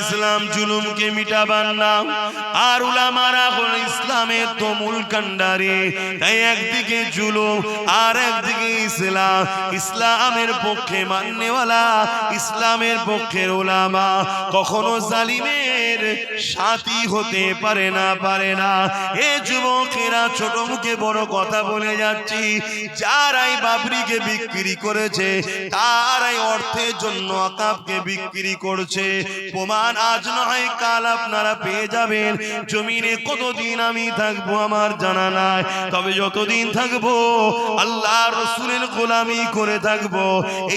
ইসলাম জুলুমকে মিটাবার নাম। আর উলামারা হল ইসলামের তো মূল কান্ডারে তাই একদিকে জুলুম, আর একদিকে ইসলাম। ইসলামের পক্ষে মান্যওয়ালা, ইসলামের পক্ষের ওলামা কখনো জালিমের সাথী হতে পারে না পারে না। এ যুবকেরা ছোট মুখে বড় কথা বলে যাচ্ছি। যারাই বাবরিকে বিক্রি করেছে, তারাই অর্থের জন্য আকাবকে বিক্রি করছে। প্রমাণ আজ নয়, কাল আপনারা পেয়ে যাবেন। জমিনে কতদিন আমি থাকব আমার জানা নাই, তবে যতদিন থাকব আল্লাহ রসুলের গোলামি করে থাকব।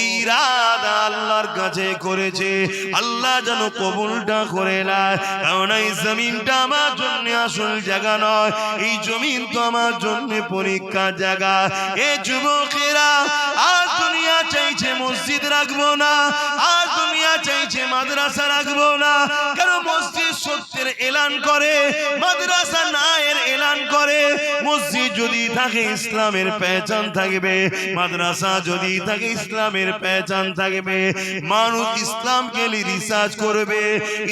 এই রাত আল্লাহর কাছে করেছে, আল্লাহ যেন কবুলটা করে নেয়। কারণ এই জমিনটা আমার জন্য আসল জায়গা নয়, এই জমিন তো আমার জন্য পরীক্ষা জায়গা। এ যুবকেরা, আর দুনিয়া চাইছে মসজিদ রাখব না, আর দুনিয়া চাইছে মাদ্রাসা রাখব না। কেন মসজিদ সত্যের এলান করে মাদ্রাসা নায়ের এলান করে মসজিদ যদি থাকে ইসলামের পেহচান থাকবে, মাদ্রাসা যদি থাকে ইসলামের পেহচান থাকবে, মানুষ ইসলামকে নিয়ে রিসার্চ করবে,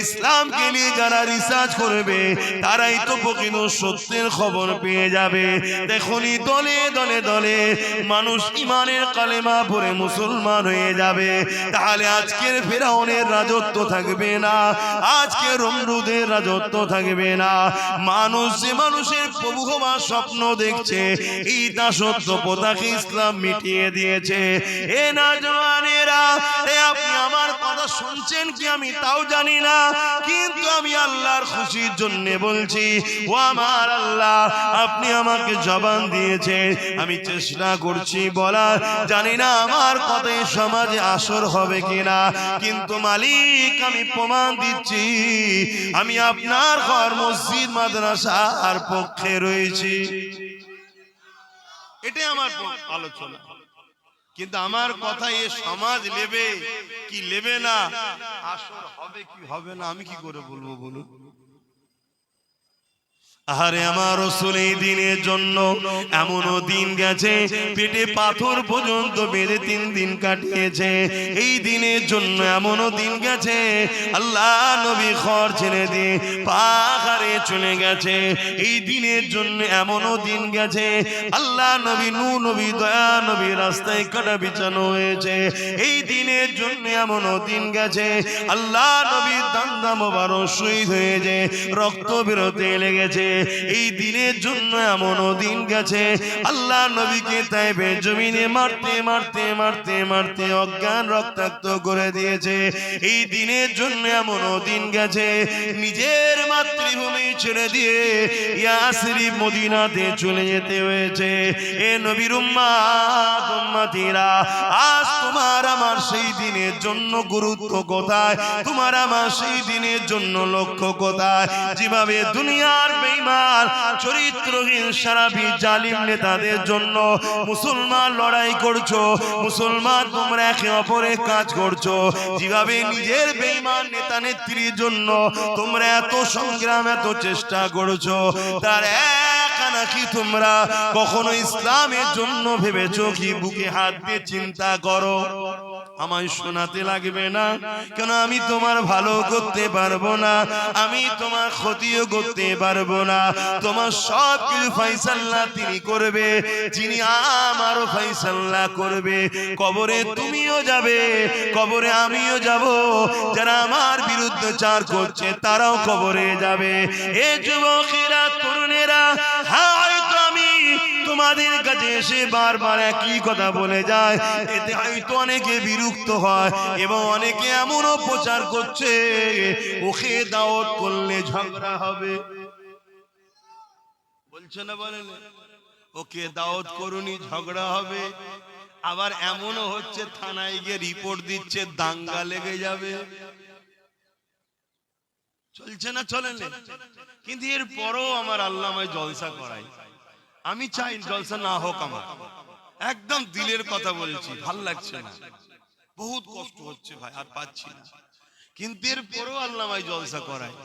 ইসলামকে নিয়ে যারা রিসার্চ করবে, তারাই তো প্রকৃত সত্যের খবর পেয়ে যাবে। দেখুনি দলে দলে দলে মানুষ ইমানের কালেমা পড়ে মুসলমান হয়ে যাবে। তাহলে আজকের ফেরাউনের রাজত্ব থাকবে না আজকে রমরুদের রাজত্ব থাকবে না। মানুষ যে মানুষের প্রভু হওয়ার স্বপ্ন দেখছে এই দাসত্ব পোতাকে ইসলাম মিটিয়ে দিয়েছে। এ না জওয়ানেরা আপনি আমার কথা শুনছেন কি আমি তাও জানি না, কিন্তু আমি আল্লাহর খুশির জন্য বলছি, ও আমার আল্লাহ, আপনি আমাকে জবান দিয়েছে আমি চেষ্টা করছি বলার, জানি না আমার কথায় সমাজে আসর হবে কিনা, কিন্তু মালিক, আমি প্রমাণ দিচ্ছি, আমি আপনার ঘর মসজিদ মাদ্রাসার পক্ষে রয়েছি। এটাই আমার আলোচনা। কিন্তু আমার কথা এ সমাজ নেবে কি নেবে না? আসর হবে কি হবে না? আমি কি করে বলব বলুন? আহারে আমার রসুল এই দিনের জন্য এমনও দিন গেছে, পেটে পাথর পর্যন্ত বেঁধে তিন দিন কাটিয়েছে। এই দিনের জন্য এমনও দিন গেছে, আল্লাহ নবী খর ছেড়ে দিয়ে পাহাড়ে চলে গেছে। এই দিনের জন্য এমনও দিন গেছে, আল্লাহ নবী নু, নবী দয়া, নবী রাস্তায় কাটা বিছানো হয়েছে। এই দিনের জন্য এমনও দিন গেছে, আল্লাহ নবী দান্দা মোবারক শহীদ হয়েছে, রক্ত বেরোতে লেগেছে। এই দিনের জন্য এমনও দিন গেছে। আল্লাহ নবীকে তাই জমিনে মারতে মারতে মারতে মারতে অজ্ঞান রক্তাক্ত করে দিয়েছে। এই দিনের জন্য এমনও দিন গেছে। নিজের মাতৃভূমি ছেড়ে দিয়ে ইয়াসরি মদিনাতে চলে যেতে হয়েছে। এ নবীর আজ তোমার আমার সেই দিনের জন্য গুরুত্ব কোথায়? তোমার আমার সেই দিনের জন্য লক্ষ্য কোথায়? যেভাবে দুনিয়ার বেঈমান চরিত্রহীন সারাবি জালিম নেতাদের জন্য মুসলমান লড়াই করছ, মুসলমান তোমরা একে অপরে কাজ করছ। যেভাবে নিজের বেঈমান নেতা নেত্রীর জন্য তোমরা এত সংগ্রাম, এত চেষ্টা করছ, তার এক নাকি তোমরা কখনো ইসলামের জন্য ভেবেছো কি? বুকে হাত দিয়ে চিন্তা করো। আমায় শোনাতে লাগবে না। কেন আমি তোমার ভালো করতে পারব না? আমি তোমার ক্ষতিও করতে পারব না। তোমার সব কিছু ফাইসাল্লা তিনি করবে, যিনি আমারও ফাইসাল্লা করবে। কবরে তুমিও যাবে, কবরে আমিও যাব। যারা আমার বিরুদ্ধে চার করছে, তারাও কবরে যাবে। এ যুবকেরা, তরুণেরা হ্যাঁ তোমাদের কাছে এসে বারবার একই কথা বলে যায়। এতে হয়তো অনেকে বিরক্ত হয় এবং অনেকে এমনও প্রচার করছে, ওকে দাওয়াত করলে ঝগড়া হবে। বলছে না বলেন? ওকে দাওয়াত করুনি, ঝগড়া হবে। আবার এমনও হচ্ছে, থানায় গিয়ে রিপোর্ট দিচ্ছে, দাঙ্গা লেগে যাবে। চলছে না চলেন কিন্তু এর পরও আমার আল্লাহ আমায় জলসা করাই আমি চাই জলসা না হোক আমার। একদম দিলের কথা বলছি, ভালো লাগছে না। বহুত কষ্ট হচ্ছে ভাই, আর পাচ্ছি না। কিন্তু এর পরেও আল্লাহ আমায় জলসা করায়।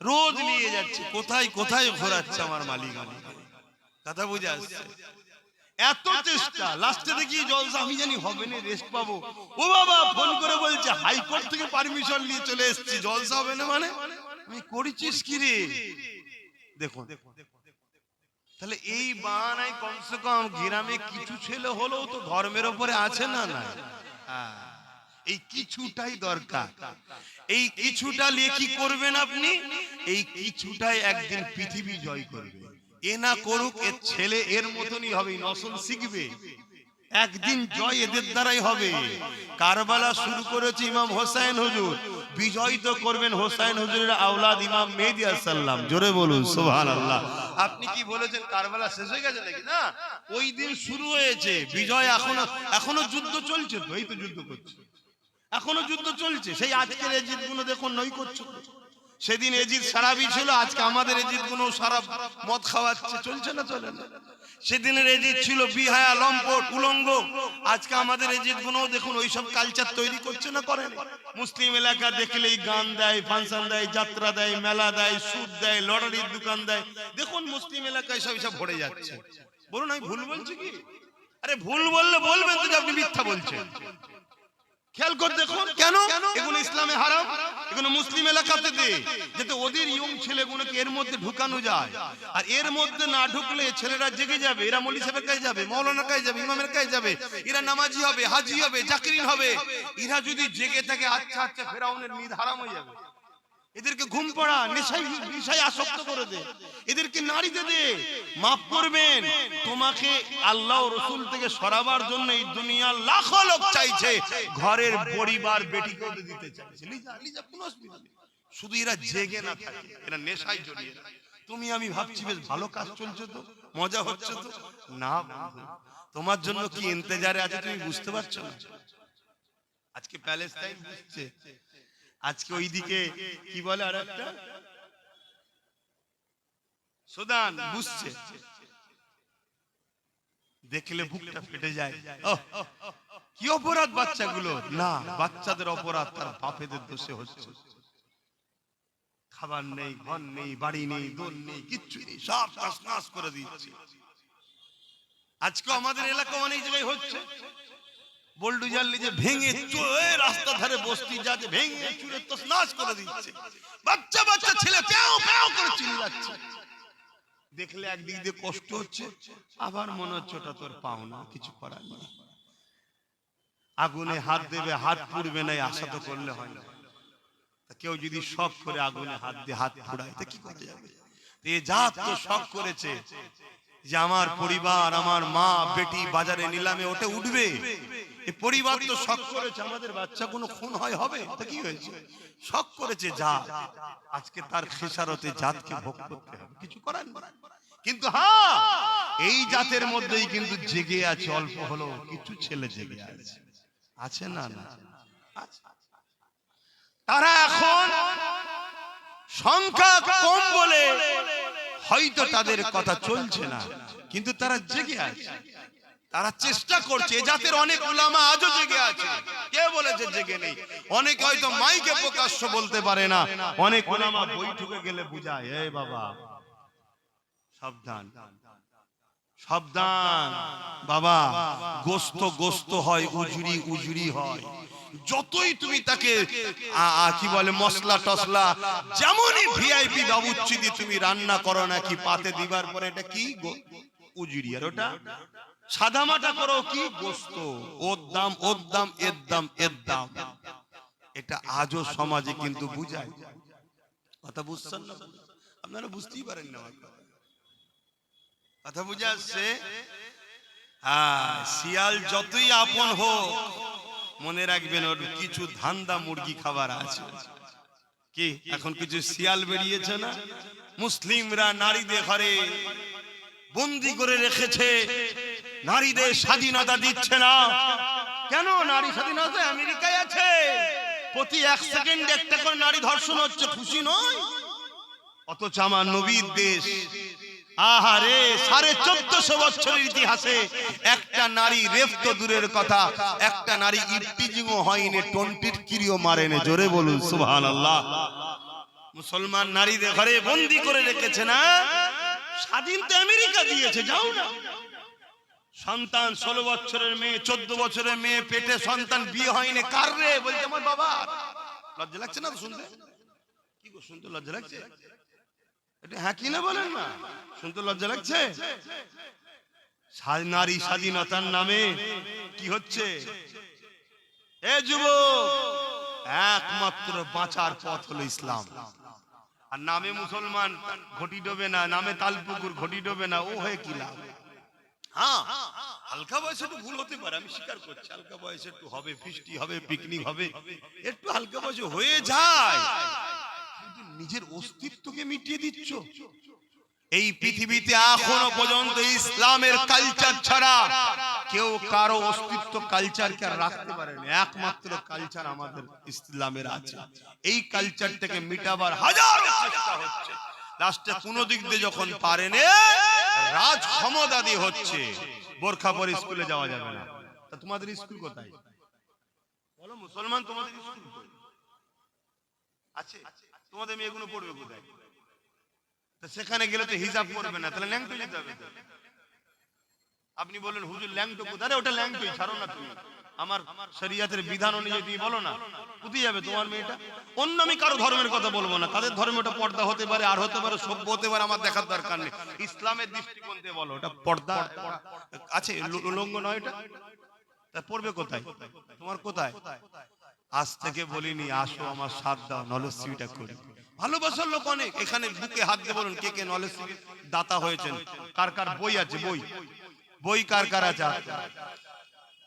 রোজ নিয়ে যাচ্ছে, কোথায় কোথায় ঘোরাচ্ছে আমার মালিক আমি কথা বুঝে আসছে? এত চেষ্টা, লাস্টে দেখি জলসা, আমি জানি হবে না রেস্ট পাবো। ও বাবা ফোন করে বলছে, হাইকোর্ট থেকে পারমিশন নিয়ে চলে এসেছি, জলসা হবে না মানে? আমি করেছিস কি রে? দেখুন তাহলে এই বাহানায় কমসে কম গ্রামে কিছু ছেলে হলেও তো ধর্মের ওপরে আছে না না এই কিছুটাই দরকার। এই কিছুটা নিয়ে কি করবেন আপনি? এই কিছুটাই একদিন পৃথিবী জয় করবে। এ না করুক এর ছেলে এর মতনই হবে নসল শিখবে। একদিন জয় এদের দ্বারাই হবে। কারবালা শুরু করেছে ইমাম হোসাইন হুজুর। বিজয় তো করবেন হোসাইন হুজুরের আওলাদ ইমাম মেহেদি সাল্লাম জোরে বলুন সুবহান আল্লাহ আপনি কি বলেছেন কারবালা শেষ হয়ে গেছে নাকি? না। ওই দিন শুরু হয়েছে। বিজয় এখনও এখনও যুদ্ধ চলছে তো? এই তো যুদ্ধ করছে। এখনও যুদ্ধ চলছে? সেই আজকের এজিদগুলো দেখুন, নই করছ। সেদিন এজিদ সারাবি ছিল, আজকে আমাদের এজিদগুলো সারা মদ খাওয়াচ্ছে। চলছে না, চলে না? সেদিনের এজিদ ছিল বিহায়া, লম্পট, উলঙ্গ, আজকে আমাদের এজিদগুলো দেখুন, ওইসব কালচার তৈরি করছে না করে মুসলিম এলাকা দেখলেই গান দেয়, ফাংশন দেয়, যাত্রা দেয়, মেলা দেয়, সুদ দেয়, লটারির দোকান দেয়। দেখুন মুসলিম এলাকায় সব সব ভরে যাচ্ছে। বলুন, আমি ভুল বলছি কি? আরে ভুল বললে বলবেন তো আপনি মিথ্যা বলছেন। খেয়াল করে দেখুন। কেন? এগুলো ইসলামে হারাম এগুলো মুসলিম এলাকাতে যাতে ওদের ইয়ং ছেলেগুলোকে এর মধ্যে ঢুকানো যায়। আর এর মধ্যে না ঢুকলে ছেলেরা জেগে যাবে। এরা মলি সাহেবের কাছে যাবে মৌলানার কাছে যাবে ইমামের কাছে যাবে। এরা নামাজি হবে হাজি হবে চাকরি হবে। এরা যদি জেগে থাকে আচ্ছা আচ্ছা ফেরাউনের নিদ হারাম হয়ে যাবে। এদেরকে ঘুম পড়া, নেশায় নেশায় আসক্ত করে দে। এদেরকে নারীতে দে মাফ করবেন। তোমাকে আল্লাহ রসুল থেকে সরাবার জন্য এই দুনিয়ার লাখো লোক চাইছে। ঘরের পরিবার বেটিকে ওদের দিতে চাইছে। শুধু এরা জেগে না থাকে, এরা নেশায় জড়িয়ে তুমি, আমি ভাবছি বেশ ভালো কাজ চলছে তো, মজা হচ্ছে তো। না তোমার জন্য কি ইন্তেজারে আছে তুমি বুঝতে পারছ না? আজকে প্যালেস্তাইন বুঝছে আজকে ওইদিকে কি বলে আর একটা সুদান, বুঝছে। দেখলে বুকটা ফেটে যায়। কি অপরাধ বাচ্চাগুলো? না, বাচ্চাদের অপরাধ তার বাপেদের দোষে হচ্ছে। খাবার নেই, ঘর নেই, বাড়ি নেই, দোল নেই, কিচ্ছু নেই, সব নাশ করে দিচ্ছে আজকে আমাদের এলাকা অনেক জায়গায় হচ্ছে। বোল্ডুজার ভেঙে রাস্তা ধারে ভেঙে করে দিচ্ছে। বাচ্চা বাচ্চা ছেলে করে চিল্লাচ্ছে। দেখলে একদিক দিয়ে কষ্ট হচ্ছে, আবার মনে হচ্ছে ওটা তোর পাওনা, কিছু করার নেই। আগুনে হাত দেবে, হাত পুড়বে না, এই আশা তো করলে হয় না। কেউ যদি শখ করে আগুনে হাত দিয়ে হাত পুড়ায়, তা কি করা যাবে? এ জাত তো শখ করেছে। যে আমার পরিবার, আমার মা বেটি বাজারে নিলামে ওটা উঠবে। পরিবার তো শখ করেছে, আমাদের বাচ্চা কোনো খুন হয়, হবে? কি হয়েছে? শখ করেছে জাত আজকে তার খেসারতে জাতকে ভোগ করতে হবে। কিছু করার কিন্তু হ্যাঁ এই জাতের মধ্যেই কিন্তু জেগে আছে, অল্প হলো কিছু ছেলে জেগে আছে। আছে না না? তারা এখন সংখ্যা কম বলে হয়তো তাদের কথা চলছে না, কিন্তু তারা জেগে আছে। তারা চেষ্টা করছে জাতির অনেক ওলামা আজও জেগে আছে। কে বলেছে জেগে নেই? অনেক হয়তো মাইকে প্রকাশ্য বলতে পারে না। অনেক ওলামা বৈঠকে গেলে বুঝায়, এই বাবা, সাবধান। সাবধান। বাবা, গোস্ত গোস্ত হয়, উজুরি উজুরি হয়। যতই তুমি তাকে কি বলে, মশলা টসলা, যেমনই ভিআইপি দিয়ে তুমি রান্না করো নাকি পাতে দিবার পরে, এটা কি উজুরি? আর ওটা করো কি গোস্ত? ওর দাম ওর দাম, এর দাম এর দাম। এটা আজও সমাজে কিন্তু বুঝায়। কথা বুঝছেন না? আপনারা বুঝতেই পারেন না কথা। বুঝে আসছে? হ্যাঁ শিয়াল যতই আপন হোক, মনে রাখবেন ওর কিছু ধান্দা মুরগি খাবার আছে। কি, এখন কিছু শিয়াল বেরিয়েছে না? মুসলিমরা নারীদের ঘরে বন্দি করে রেখেছে। নারীদের স্বাধীনতা দিচ্ছে না। কেন নারী স্বাধীনতা? আমেরিকায় আছে। প্রতি এক সেকেন্ড একটা করে নারী ধর্ষণ হচ্ছে, খুশি নয়? অথচ আমার নবীর দেশ আহারে, সাড়ে চোদ্দশো বছরের ইতিহাসে একটা নারী রেপ তো দূরের কথা, একটা নারী ইফটিজিংও হয়নি, টন্টির কিরিও মারেনি, জোরে বলুন সুবহান আল্লাহ মুসলমান নারীদের ঘরে বন্দি করে রেখেছে না? স্বাধীন তো আমেরিকা দিয়েছে, যাও না। সন্তান ষোলো বছরের মেয়ে, চোদ্দ বছরের মেয়ে, পেটে সন্তান, বিয়ে হয়নি, কার রে? বলছে আমার বাবা। লজ্জা লাগছে না শুনতে? কি শুনতে লজ্জা লাগছে? হ্যাঁ কি না বলেন না শুনতে লজ্জা লাগছে? নারী স্বাধীনতার নামে কি হচ্ছে? এ যুব একমাত্র বাঁচার পথ হলো ইসলাম। আর নামে মুসলমান ঘটি ডোবে না, নামে তালপুকুর ঘটি ডোবে না, ও হয়ে কি লাভ? হ্যাঁ হালকা বয়সে একটু ভুল হতে পারে, আমি স্বীকার করছি। হালকা বয়সে একটু হবে, ফিস্টি হবে, পিকনিক হবে, একটু হালকা বয়সে হয়ে যায়। নিজের অস্তিত্বকে মিটিয়ে দিচ্ছ? এই পৃথিবীতে এখনও পর্যন্ত ইসলামের কালচার ছাড়া কেউ কারও অস্তিত্ব কালচারকে আর রাখতে পারে না একমাত্র কালচার আমাদের ইসলামের আছে। এই কালচারটাকে মিটাবার হাজারো চেষ্টা হচ্ছে। লাস্টে কোন দিক দিয়ে যখন পারেন, রাজ ক্ষমতা দিয়ে হচ্ছে। বোরখা পরে স্কুলে যাওয়া যাবে না। তা তোমাদের স্কুল কোথায়? বলো, মুসলমান তোমাদের স্কুল কই? আছে? তোমাদের মেয়েগুলো পড়বে কোথায়? সেখানে গেলে তো হিসাব করবে না, তাহলে ল্যাংটো যেতে হবে আপনি বললেন, হুজুর, ল্যাংটো কোথায়? ওটা ল্যাংটোই ছাড়ো না তুমি। আমার শরিয়াতের বিধান অনুযায়ী তুমি বলো না। কোথায় যাবে তোমার মেয়েটা? অন্য আমি কারও ধর্মের কথা বলব না। তাদের ধর্মে ওটা পর্দা হতে পারে, আর হতে পারে, সভ্য হতে পারে, আমার দেখার দরকার নেই। ইসলামের দৃষ্টিকোণ দিয়ে বলো, ওটা পর্দা। আছে উলঙ্গ নয় এটা? তা পড়বে কোথায়? তোমার কোথায়? আজ থেকে বলিনি, আসো আমার সাথ দাও নলেজ সিভিটা করি। ভালোবাসার লোক অনেক, এখানে বুকে হাত দিয়ে বলুন কে কে নলেজ দাতা হয়েছেন। কার কার বই আছে? বই। বই কার কার আছে?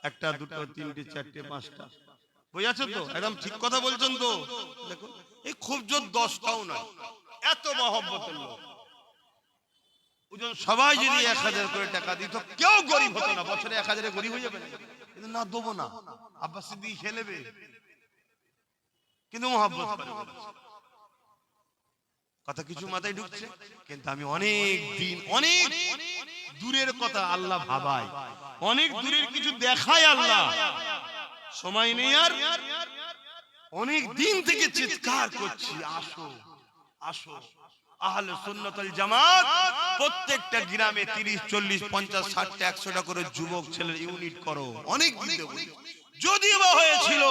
একটা, দুটো, তিনটে, চারটে, পাঁচটা। বই আছে তো? একদম ঠিক কথা বলছেন তো? দেখুন এই খুব জোর দশটাও নয়। এত মহব্বতের লোক। ওজন সবাই যদি এক হাজার করে টাকা দিত, কেউ গরিব হতো না। বছরে এক হাজারে গরিব হয়ে যাবে। না। দেবো না। খেলেবে। কিন্তু মহাব্বত করে। কথা কিছু মাথায় ঢুকছে, কিন্তু আমি অনেক দিন, অনেক দূরের কথা আল্লাহ ভাবাই অনেক দূরের কিছু দেখায় আল্লাহ। সময় নেই আর অনেক দিন থেকে চিৎকার করছি, আসো আসো। আহলে সুন্নতুল জামাত, প্রত্যেকটা গ্রামে 30 40 50 60 100 টা করে যুবক ছেলের ইউনিট করো। অনেক দিন। যদিও বা হয়েছিল,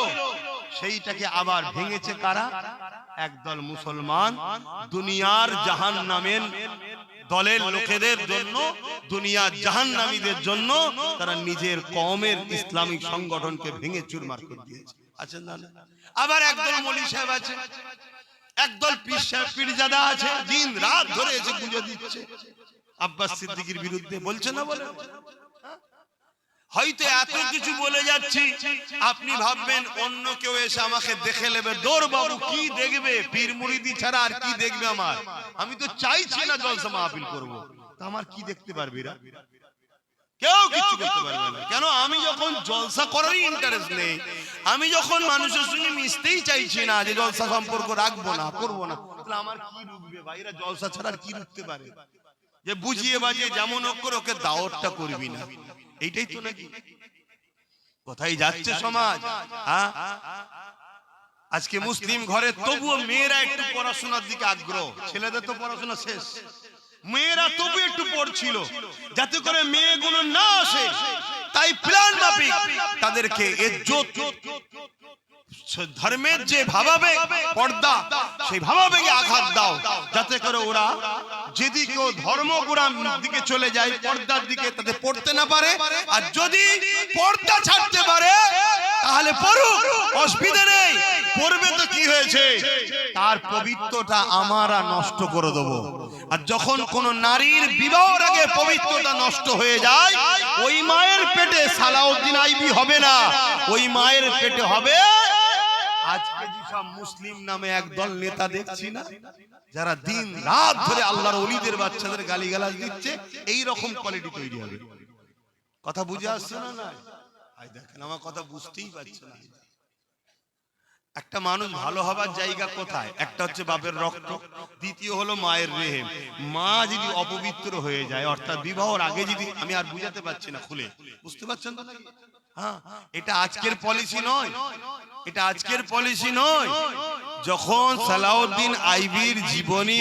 সেইটাকে আবার ভেঙেছে কারা একদল মুসলমান দুনিয়ার জাহান দলের লোকেদের জন্য জাহান্নামীদের জন্য তারা নিজের কমের ইসলামিক সংগঠনকে ভেঙে চুরমার করে দিয়েছে আছেন না? আবার একদল মলি সাহেব আছে, একদল পীর পীরজাদা আছে, দিন রাত ধরে এসে গুঁজে দিচ্ছে আব্বাস সিদ্দিকীর বিরুদ্ধে বলছে না বলে? হয়তো এত কিছু বলে যাচ্ছি। আপনি ভাববেন অন্য কেউ এসে আমাকে দেখে নেবে। দৌড় বাবু কি দেখবে? পীর মুরিদি ছাড়া আর কি দেখবে আমার? আমি তো চাইছি না জলসা মাহফিল করব। তা আমার কি দেখতে পারবি রা? কেউ কিছু করতে পারবে না। কেন? আমি যখন জলসা করারই ইন্টারেস্ট নেই। আমি যখন মানুষের সঙ্গে মিশতেই চাইছি না যে জলসা সম্পর্ক রাখব না করব না। তাহলে আমার কি রুখবে ভাইরা জলসা ছাড়া আর কি রুখতে পারে? যে বুঝিয়ে বাজিয়ে যেমন হোক করে ওকে দাওয়াতটা করবি না। এইটাই তো নাকি? কোথায় যাচ্ছে সমাজ? আজকে মুসলিম ঘরে তবুও মেয়েরা একটু পড়াশোনার দিকে আগ্রহ। ছেলেদের তো পড়াশোনা শেষ। মেয়েরা তবু একটু পড়ছিল। যাতে করে মেয়েগুলো না আসে। তাই প্ল্যান মাফিক তাদেরকে ধর্মের যে ভাবাবেগ পর্দা, সেই ভাবাবেগে আঘাত দাও, যাতে করে ওরা যদি কেউ ধর্মগুড়ার দিকে চলে যায়, পর্দার দিকে তাতে পড়তে না পারে। আর যদি পর্দা ছাড়তে পারে, তাহলে পড়ুক অসুবিধা নেই। পড়বে তো কি হয়েছে? তার পবিত্রতা আমারা নষ্ট করে দেব। আর যখন কোন নারীর বিবাহের আগে পবিত্রতা নষ্ট হয়ে যায়, ওই মায়ের পেটে সালাউদ্দিন আইবি হবে না। ওই মায়ের পেটে হবে যেসব মুসলিম নামে একদল নেতা দেখছি না? যারা দিন রাত ধরে আল্লাহর অলিদের বাচ্চাদের গালিগালাজ দিচ্ছে এই রকম কোয়ালিটি তৈরি হবে। কথা বুঝে আসছে না? না? আই দেখেন আমার কথা বুঝতেই পারছে না। একটা মানুষ ভালো হবার জায়গা কোথায়? একটা হচ্ছে বাপের রক্ত দ্বিতীয় হলো মায়ের রেহেম। মা যদি অপবিত্র হয়ে যায় অর্থাৎ বিবাহর আগে যদি আমি আর বুঝাতে পারছি না খুলে বুঝতে পারছেন তো? হ্যাঁ এটা আজকের পলিসি নয়। এটা আজকের পলিসি নয়। যখন সালাউদ্দিন আইবির জীবনী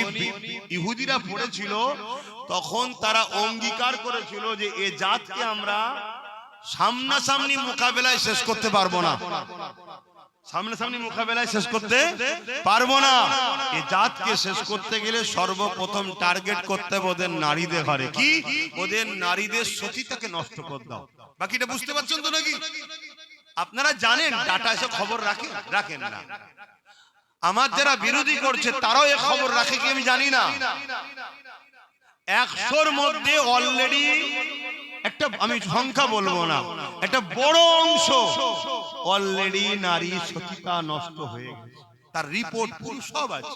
ইহুদিরা পড়েছিল তখন তারা অঙ্গীকার করেছিল যে এ জাতকে আমরা সামনাসামনি মোকাবেলায় শেষ করতে পারব না। সামনাসামনি মোকাবেলায় শেষ করতে পারব না। এ জাতকে শেষ করতে গেলে সর্বপ্রথম টার্গেট করতে হবে ওদের নারীদের ঘরে। কি? ওদের নারীদের সতীতাকে নষ্ট করে দাও। বাকিটা বুঝতে পারছেন তো নাকি? আপনারা জানেন ডাটা এসে খবর রাখেন রাখেন না। আমার যারা বিরোধী করছে তারাও এ খবর রাখে কি আমি জানি না। একশোর মধ্যে অলরেডি একটা আমি সংখ্যা বলব না। একটা বড় অংশ অলরেডি নারী সতীতা নষ্ট হয়ে গেছে। তার রিপোর্ট পুরো সব আছে।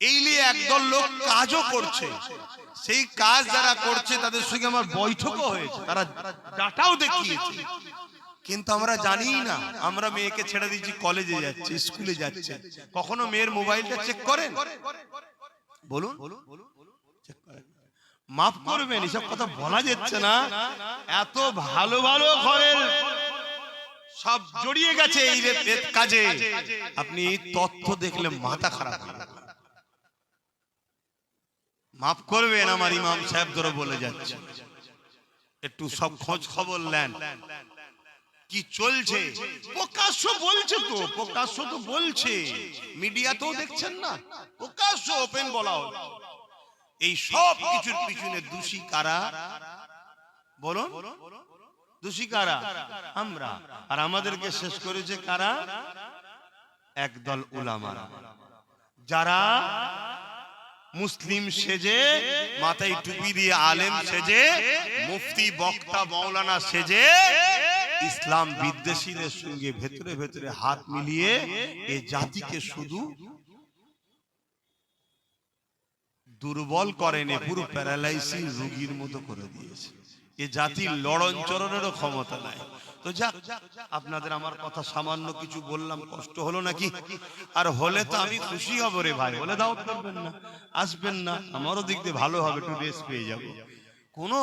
এই নিয়ে একদল লোক কাজও করছে। সেই কাজ যারা করছে, তাদের সঙ্গে আমার বৈঠকও হয়েছে। তারা ডাটাও দেখিয়েছে। কিন্তু আমরা জানি না, আমরা মেয়েকে ছেড়ে দিচ্ছি কলেজে যাচ্ছে, স্কুলে যাচ্ছে। কখনো মেয়ের মোবাইলটা চেক করেন? বলুন। মাফ করবেন, এসব কথা বলা যাচ্ছে না। এত ভালো ভালো ঘরের সব জড়িয়ে গেছে এই কাজে। আপনি তথ্য দেখলে মাথা খারাপ। মাফ করবেন আমার ইমাম সাহেব ধরে বলে যাচ্ছে। একটু সব খোঁজ খবর নেন। কি চলছে? প্রকাশ্য বলছে তো প্রকাশ্য তো বলছে। মিডিয়াতেও দেখছেন না? প্রকাশ্য ওপেন বলা হচ্ছে এই সব কিছুর পিছনে দোষী কারা? বলুন। দোষী কারা? আমরা। আর আমাদেরকে শেষ করেছে কারা? একদল উলামারা। যারা মুসলিম সেজে মাথায় টুপি দিয়ে আলেম সেজে মুফতি বক্তা মৌলানা সেজে ইসলাম বিদ্বেষীদের সঙ্গে ভেতরে ভেতরে হাত মিলিয়ে এ জাতিকে শুধু দুর্বল করেনি পুরো প্যারালাইসিস রোগীর মতো করে দিয়েছে। এ জাতির লড়ন চরণেরও ক্ষমতা নাই। তো যাক, আপনাদের আমার কথা সামান্য কিছু বললাম, কষ্ট হলো নাকি? আর হলে তো আমি খুশি হব রে ভাই, বলে দাও করবেন না। আসবেন না, আমারও দিক দিয়ে ভালো হবে, একটু রেস্ট পেয়ে যাব। কোনো